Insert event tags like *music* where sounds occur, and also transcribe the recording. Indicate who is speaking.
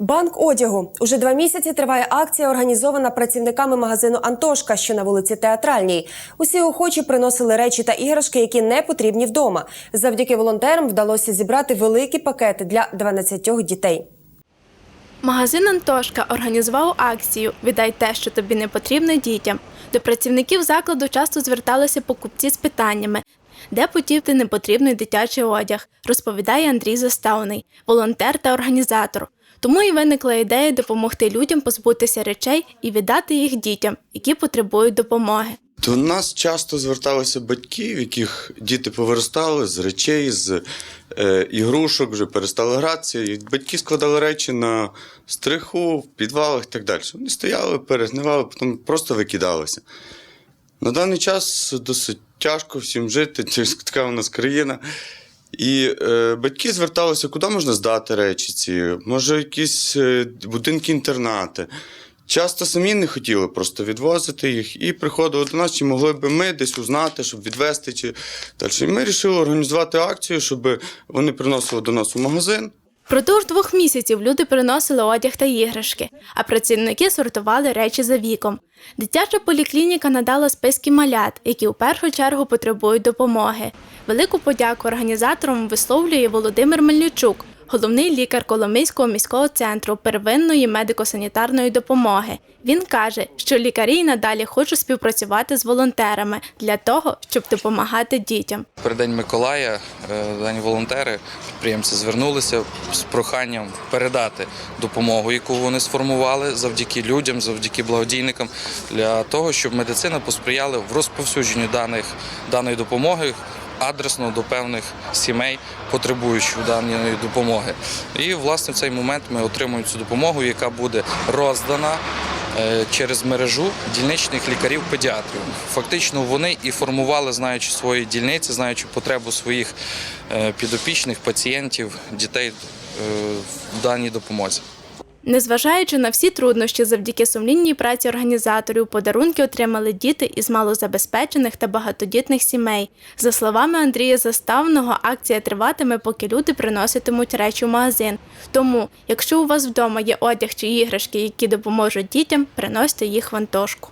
Speaker 1: Банк одягу уже два місяці триває акція, організована працівниками магазину Антошка, що на вулиці Театральній. Усі охочі приносили речі та іграшки, які не потрібні вдома. Завдяки волонтерам вдалося зібрати великі пакети для 12 дітей.
Speaker 2: Магазин Антошка організував акцію Віддай те, що тобі не потрібно дітям. До працівників закладу часто зверталися покупці з питаннями, де подіти непотрібний дитячий одяг, розповідає Андрій Заставний, волонтер та організатор. Тому і виникла ідея допомогти людям позбутися речей і віддати їх дітям, які потребують допомоги.
Speaker 3: До нас часто зверталися батьки, в яких діти повиростали з речей, з е, ігрушок, вже перестали гратися. І батьки складали речі на стриху, в підвалах і так далі. Вони стояли, перегнивали, потім просто викидалися. На даний час досить тяжко всім жити, *laughs* така у нас країна. І е, батьки зверталися, куди можна здати речі ці, може, якісь е, будинки-інтернати. Часто самі не хотіли просто відвозити їх і приходили до нас, чи могли б ми десь узнати, щоб відвезти чи далі. І ми вирішили організувати акцію, щоб вони приносили до нас у магазин.
Speaker 2: Впродовж двох місяців люди приносили одяг та іграшки, а працівники сортували речі за віком. Дитяча поліклініка надала списки малят, які у першу чергу потребують допомоги. Велику подяку організаторам висловлює Володимир Мельничук, головний лікар Коломийського міського центру первинної медико-санітарної допомоги. Він каже, що лікарі й надалі хочуть співпрацювати з волонтерами для того, щоб допомагати дітям.
Speaker 4: Перед День Миколая е, дані волонтери, підприємці звернулися з проханням передати допомогу, яку вони сформували завдяки людям, завдяки благодійникам, для того, щоб медицина посприяла в розповсюдженню даних даної допомоги. Адресно до певних сімей, потребуючих даної допомоги. І власне в цей момент ми отримуємо цю допомогу, яка буде роздана е, через мережу дільничних лікарів-педіатрів. Фактично вони і формували, знаючи свої дільниці, знаючи потребу своїх е, підопічних пацієнтів, дітей е, в даній допомозі.
Speaker 2: Незважаючи на всі труднощі, завдяки сумлінній праці організаторів, подарунки отримали діти із малозабезпечених та багатодітних сімей. За словами Андрія Заставного, акція триватиме, поки люди приноситимуть речі в магазин. Тому, якщо у вас вдома є одяг чи іграшки, які допоможуть дітям, приносьте їх в Антошку.